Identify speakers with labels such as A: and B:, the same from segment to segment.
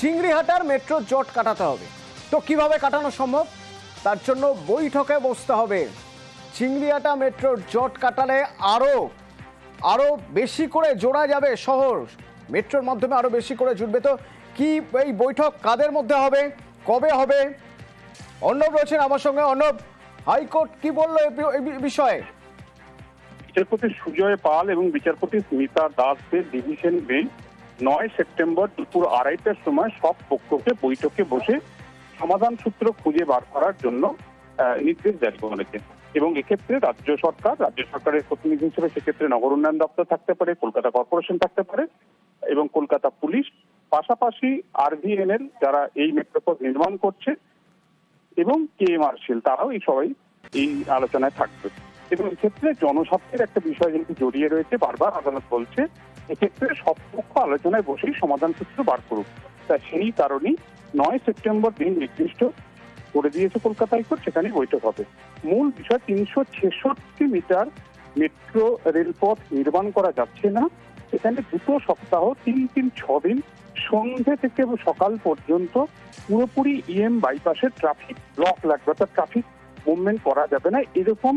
A: চিংড়িহাটার metro জট কাটাতে হবে। তো কীভাবে কাটানো সম্ভব? তার জন্য বৈঠকে বসতে হবে। চিংড়িহাটা মেট্রোর জট কাটালে আরও আরও বেশি করে জোড়া যাবে শহর। মেট্রোর মাধ্যমে আরও বেশি করে জুটবে। তো কি এই বৈঠক কাদের মধ্যে হবে? কবে হবে? অর্ণব রয়েছেন আমার সঙ্গে। অর্ণব, হাইকোর্ট কি বলল এই বিষয়ে?
B: বিচারপতি সুজয় পাল এবং বিচারপতি স্মিতা দাসের ডিভিশন বেঞ্চ নয় সেপ্টেম্বর দুপুর আড়াইটার সময় সব পক্ষকে বৈঠকে বসে সমাধান সূত্র খুঁজে বার করার জন্য নির্দেশ জারি করেছে। এবং এক্ষেত্রে রাজ্য সরকার, রাজ্য সরকারের প্রতিনিধি হিসেবে সেক্ষেত্রে নগর উন্নয়ন দপ্তর থাকতে পারে, কলকাতা কর্পোরেশন থাকতে পারে, এবং কলকাতা পুলিশ, পাশাপাশি আরভিএনএল যারা এই মেট্রোপথ নির্মাণ করছে, এবং কে এম মার্শেল তারাও এই সবাই এই আলোচনায় থাকবে। এবং এক্ষেত্রে জনস্বার্থের একটা বিষয় যেহেতু জড়িয়ে রয়েছে, বারবার আদালত বলছে এক্ষেত্রে সব পক্ষ আলোচনায় বসেই সমাধান সূত্র বার করুক। তা সেই কারণেই নয় সেপ্টেম্বর দিন নির্দিষ্ট করে দিয়েছে কলকাতা হাইকোর্ট সেখানে বৈঠক হবে। মূল বিষয় তিনশো ছেষট্টি মিটার মেট্রো রেলপথ নির্মাণ করা যাচ্ছে না। সেখানে দুটো সপ্তাহ, তিন তিন, ছ দিন, সন্ধে থেকে সকাল পর্যন্ত পুরোপুরি ইএম বাইপাসের ট্রাফিক ব্লক লাগবে, অর্থাৎ ট্রাফিক মুভমেন্ট করা যাবে না। এরকম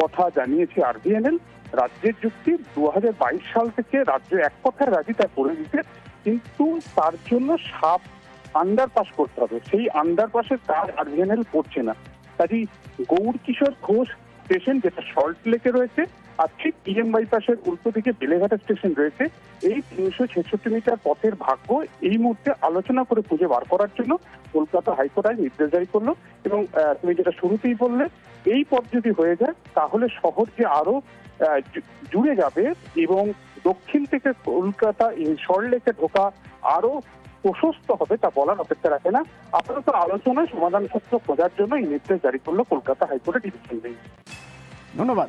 B: কথা জানিয়েছে আরবিএনএল রাজ্যের যুক্তি দু হাজার বাইশ সাল থেকে রাজ্য এক কথায় রাজি তা করে দিতে, কিন্তু তার জন্য সাপ আন্ডারপাস করতে হবে। সেই আন্ডারপাসের কাজ আরবিএনএল করছে না। কাজেই গৌর কিশোর ঘোষ স্টেশন যেটা সল্ট লেকে রয়েছে, আর ঠিক ইএম বাইপাসের উল্টো দিকে বেলেঘাটা স্টেশন রয়েছে, এই তিনশো ছেষট্টি মিটার পথের ভাগ্য এই মুহূর্তে আলোচনা করে খুঁজে বার করার জন্য কলকাতা হাইকোর্ট আজ নির্দেশ জারি করল। এবং তুমি যেটা শুরুতেই বললে, এই পথ যদি হয়ে যায়, তাহলে শহর যে আরও জুড়ে যাবে এবং দক্ষিণ থেকে কলকাতা এই সল্টলেকে ঢোকা আরও প্রশস্ত হবে তা বলার অপেক্ষা রাখে না। আপাতত আলোচনায় সমাধান সূত্র খোঁজার জন্য এই নির্দেশ জারি করল কলকাতা হাইকোর্টের ডিভিশন বেঞ্চ।
A: ধন্যবাদ।